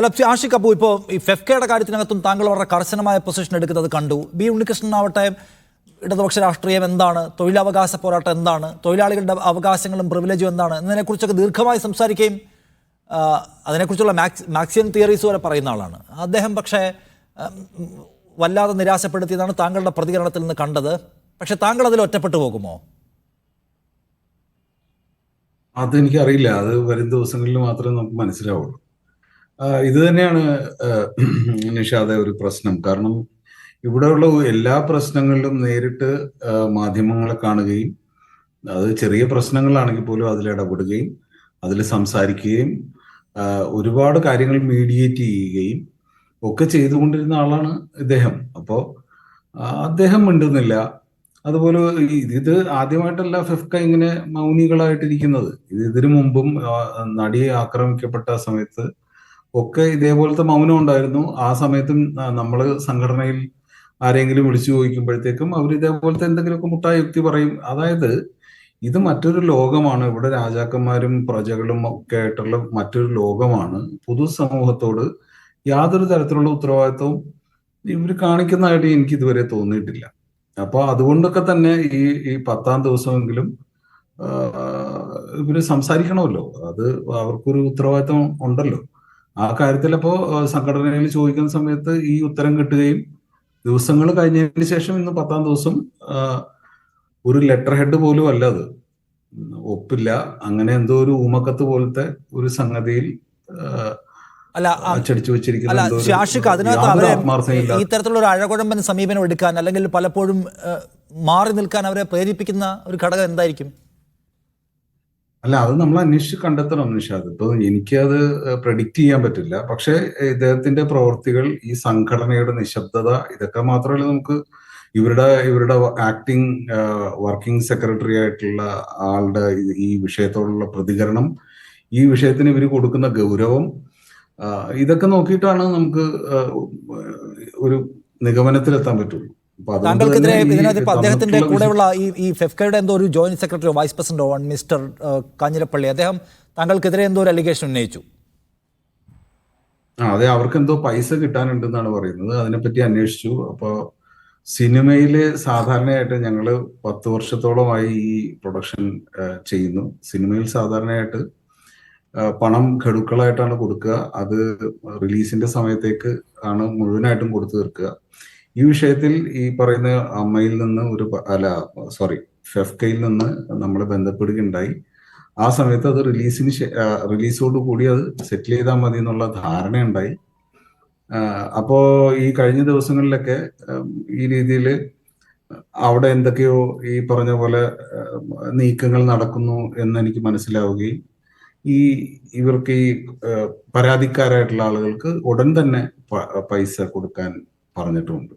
അല്ല ആഷിക് അബു ഇപ്പോൾ ഈ ഫെഫ്കയുടെ കാര്യത്തിനകത്തും താങ്കൾ വളരെ കർശനമായ പൊസിഷൻ എടുക്കുന്നത് കണ്ടു. ബി ഉണ്ണികൃഷ്ണൻ ആവട്ടെ ഇടതുപക്ഷ രാഷ്ട്രീയം എന്താണ്? തൊഴിലവകാശ പോരാട്ടം എന്താണ്? തൊഴിലാളികളുടെ അവകാശങ്ങളും പ്രിവിലേജും എന്താണ്? എന്നതിനെക്കുറിച്ചൊക്കെ ദീർഘമായി സംസാരിക്കുകയും അതിനെക്കുറിച്ചുള്ള മാക്സ് മാക്സിയൻ തിയറീസ് വരെ പറയുന്ന ആളാണ്. അദ്ദേഹം പക്ഷേ വല്ലാതെ നിരാശപ്പെടുത്തിയതാണ് താങ്കളുടെ പ്രതികരണത്തിൽ നിന്ന് കണ്ടത്. പക്ഷെ താങ്കൾ അതിൽ ഒറ്റപ്പെട്ടു പോകുമോ? അതെനിക്കറിയില്ല. അത് വരും ദിവസങ്ങളിൽ മാത്രമേ നമുക്ക് മനസ്സിലാവുള്ളൂ. ഇത് തന്നെയാണ് നിഷാദ ഒരു പ്രശ്നം. കാരണം ഇവിടെയുള്ള എല്ലാ പ്രശ്നങ്ങളിലും നേരിട്ട് മാധ്യമങ്ങളെ കാണുകയും അത് ചെറിയ പ്രശ്നങ്ങളാണെങ്കിൽ പോലും അതിൽ ഇടപെടുകയും അതിൽ സംസാരിക്കുകയും ഒരുപാട് കാര്യങ്ങൾ മീഡിയേറ്റ് ചെയ്യുകയും ഒക്കെ ചെയ്തുകൊണ്ടിരുന്ന ആളാണ് ഇദ്ദേഹം. അപ്പോൾ അദ്ദേഹം മിണ്ടുന്നില്ല. അതുപോലെ ഇത് ആദ്യമായിട്ടല്ല ഫിഫ്ക ഇങ്ങനെ മൗനികളായിട്ടിരിക്കുന്നത്. ഇത് ഇതിനു മുമ്പും നടിയെ ആക്രമിക്കപ്പെട്ട സമയത്ത് ഒക്കെ ഇതേപോലത്തെ മൗനം ഉണ്ടായിരുന്നു. ആ സമയത്തും നമ്മൾ സംഘടനയിൽ ആരെങ്കിലും വിളിച്ചു ചോദിക്കുമ്പോഴത്തേക്കും അവർ ഇതേപോലത്തെ എന്തെങ്കിലുമൊക്കെ മുട്ടായ യുക്തി പറയും. അതായത് ഇത് മറ്റൊരു ലോകമാണ്. ഇവിടെ രാജാക്കന്മാരും പ്രജകളും ഒക്കെ ആയിട്ടുള്ള മറ്റൊരു ലോകമാണ്. പൊതുസമൂഹത്തോട് യാതൊരു തരത്തിലുള്ള ഉത്തരവാദിത്വവും ഇവർ കാണിക്കുന്നതായിട്ട് എനിക്ക് ഇതുവരെ തോന്നിയിട്ടില്ല. അപ്പൊ അതുകൊണ്ടൊക്കെ തന്നെ ഈ ഈ പത്താം ദിവസമെങ്കിലും ഇവർ സംസാരിക്കണമല്ലോ. അത് അവർക്കൊരു ഉത്തരവാദിത്വം ഉണ്ടല്ലോ. ആ കാര്യത്തിൽ അപ്പോ സംഘടനയിൽ ചോദിക്കുന്ന സമയത്ത് ഈ ഉത്തരം കിട്ടുകയും ദിവസങ്ങൾ കഴിഞ്ഞതിന് ശേഷം ഇന്ന് പത്താം ദിവസം ഒരു ലെറ്റർ ഹെഡ് പോലും അല്ല അത്. ഒപ്പില്ല. അങ്ങനെ എന്തോ ഒരു ഊമക്കത്ത് പോലത്തെ ഒരു സംഗതിയിൽ അല്ല അല്ല ശാഷിക്ക് അതിനകത്ത് അവരെ തരത്തിലുള്ള ഒരു അഴകുഴമ്പൻ സമീപനം എടുക്കാൻ അല്ലെങ്കിൽ പലപ്പോഴും മാറി നിൽക്കാൻ അവരെ പ്രേരിപ്പിക്കുന്ന ഒരു ഘടകം എന്തായിരിക്കും? അല്ല അത് നമ്മൾ അന്വേഷിച്ച് കണ്ടെത്തണം നിഷാദ്. ഇപ്പൊ എനിക്കത് പ്രഡിക്റ്റ് ചെയ്യാൻ പറ്റില്ല. പക്ഷെ ഇദ്ദേഹത്തിന്റെ പ്രവൃത്തികൾ ഈ സംഘടനയുടെ നിശബ്ദത ഇതൊക്കെ മാത്രമല്ല നമുക്ക് ഇവരുടെ ഇവരുടെ ആക്ടിങ് വർക്കിംഗ് സെക്രട്ടറി ആയിട്ടുള്ള ആളുടെ ഈ- വിഷയത്തോടുള്ള പ്രതികരണം ഈ വിഷയത്തിന് ഇവർ കൊടുക്കുന്ന ഗൗരവം ഇതൊക്കെ നോക്കിയിട്ടാണ് നമുക്ക് ഒരു നിഗമനത്തിലെത്താൻ പറ്റുള്ളൂ. താങ്കൾക്കെതിരെ തന്നെ ഈ ഇതിനകത്ത് ഇപ്പൊ അദ്ദേഹത്തിന്റെ കൂടെയുള്ള ഈ ഈ ഫെഫ്കയുടെ എന്തോ ഒരു ജോയിന്റ് സെക്രട്ടറിയോ വൈസ് പ്രസിഡന്റോ മിസ്റ്റർ കാഞ്ഞിരപ്പള്ളി അദ്ദേഹം താങ്കൾക്കെതിരെ എന്തോ ഒരു അലിഗേഷൻ ഉന്നയിച്ചു. അതെ അവർക്ക് എന്തോ പൈസ കിട്ടാനുണ്ടെന്നാണ് പറയുന്നത്. അതിനെപ്പറ്റി അന്വേഷിച്ചു. അപ്പൊ സിനിമയിൽ സാധാരണയായിട്ട് ഞങ്ങൾ പത്ത് വർഷത്തോളമായി ഈ പ്രൊഡക്ഷൻ ചെയ്യുന്നു. സിനിമയിൽ സാധാരണയായിട്ട് പണം ഘടുക്കളായിട്ടാണ് കൊടുക്കുക. അത് റിലീസിന്റെ സമയത്തേക്ക് ആണ് മുഴുവനായിട്ടും കൊടുത്തു തീർക്കുക. ഈ വിഷയത്തിൽ ഈ പറയുന്ന അമ്മയിൽ നിന്ന് ഒരു അല്ല സോറി ഫെഫ്കയിൽ നിന്ന് നമ്മൾ ബന്ധപ്പെടുകയുണ്ടായി. ആ സമയത്ത് അത് റിലീസിന് റിലീസോട് കൂടി അത് സെറ്റിൽ ചെയ്താൽ മതി എന്നുള്ള ധാരണയുണ്ടായി. അപ്പോ ഈ കഴിഞ്ഞ ദിവസങ്ങളിലൊക്കെ ഈ രീതിയിൽ അവിടെ എന്തൊക്കെയോ ഈ പറഞ്ഞ പോലെ നീക്കങ്ങൾ നടക്കുന്നു എന്ന് എനിക്ക് മനസ്സിലാവുകയും ഈ ഇവർക്ക് ഈ പരാതിക്കാരായിട്ടുള്ള ആളുകൾക്ക് ഉടൻ തന്നെ പൈസ കൊടുക്കാൻ പറഞ്ഞിട്ടുമുണ്ട്